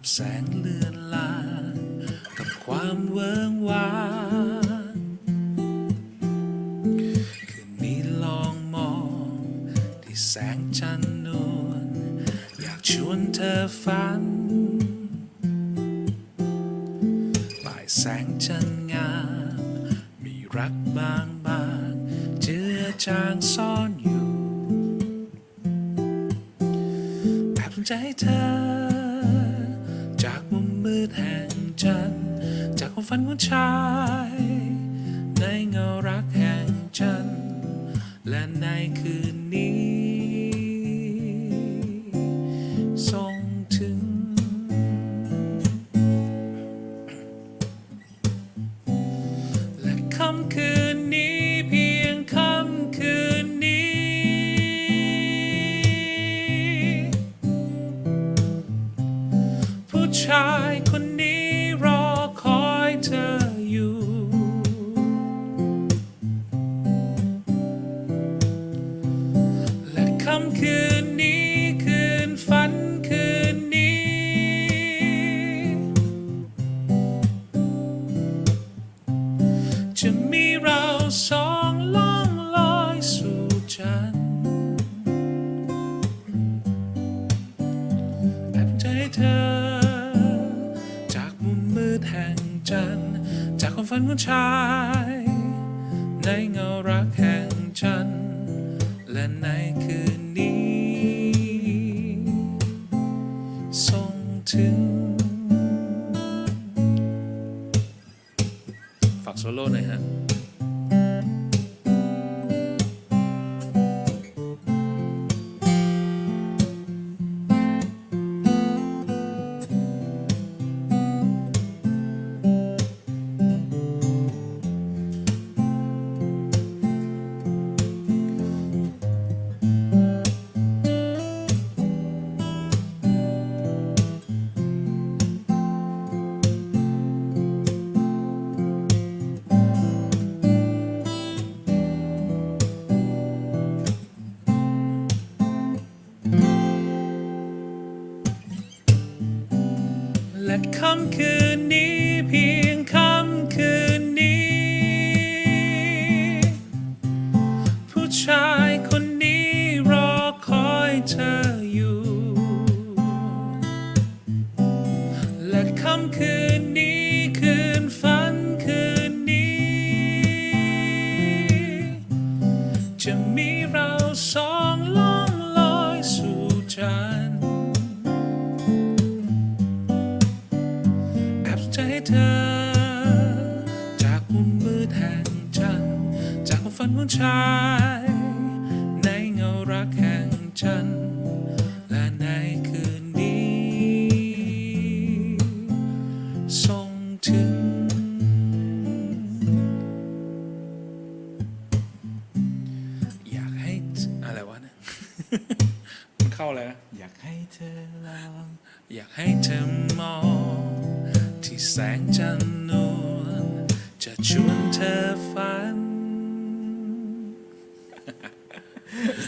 บแสงเลือนลางกับความเวิงวางคืนนี้ลองมองที่แสงจันทร์นวลอยากชวนเธอฝันบ่ายแสงจันทร์งาม มีรักบางบางเจือจางซ่อนอยู่แอบใจเธอ จันทร์จากความฝันของชาย ในเงารักแห่งจัน และในคืนนี้ส่งถึง และค่ำคืนนี้เพียงค่ำคืนนี้ ผู้ชาย สองล่องลอยสู่จันทร์แอบใจเธอ จากมุมมืดแห่งจันทร์จากความฝันของชาย ในเงารักแห่งจันทร์และในคืน และค่ำคืนนี้เพียงค่ำคืนนี้ ผู้ชายคนนี้รอคอยเธออยู่ และค่ำคืนนี้คืนฝันคืนนี้ จะมีเราสอง เธอ จากมุมมืดแห่งจัน จากความฝันของชาย ในเงารักแห่งจัน และในคืนนี้ส่งถึง อยากให้อะไรวะเนี่ย เข้าเลยนะอยากให้เธอลองอยากให้เธอมอง ที่แสงจันทร์นวลจะชวนเธอฝัน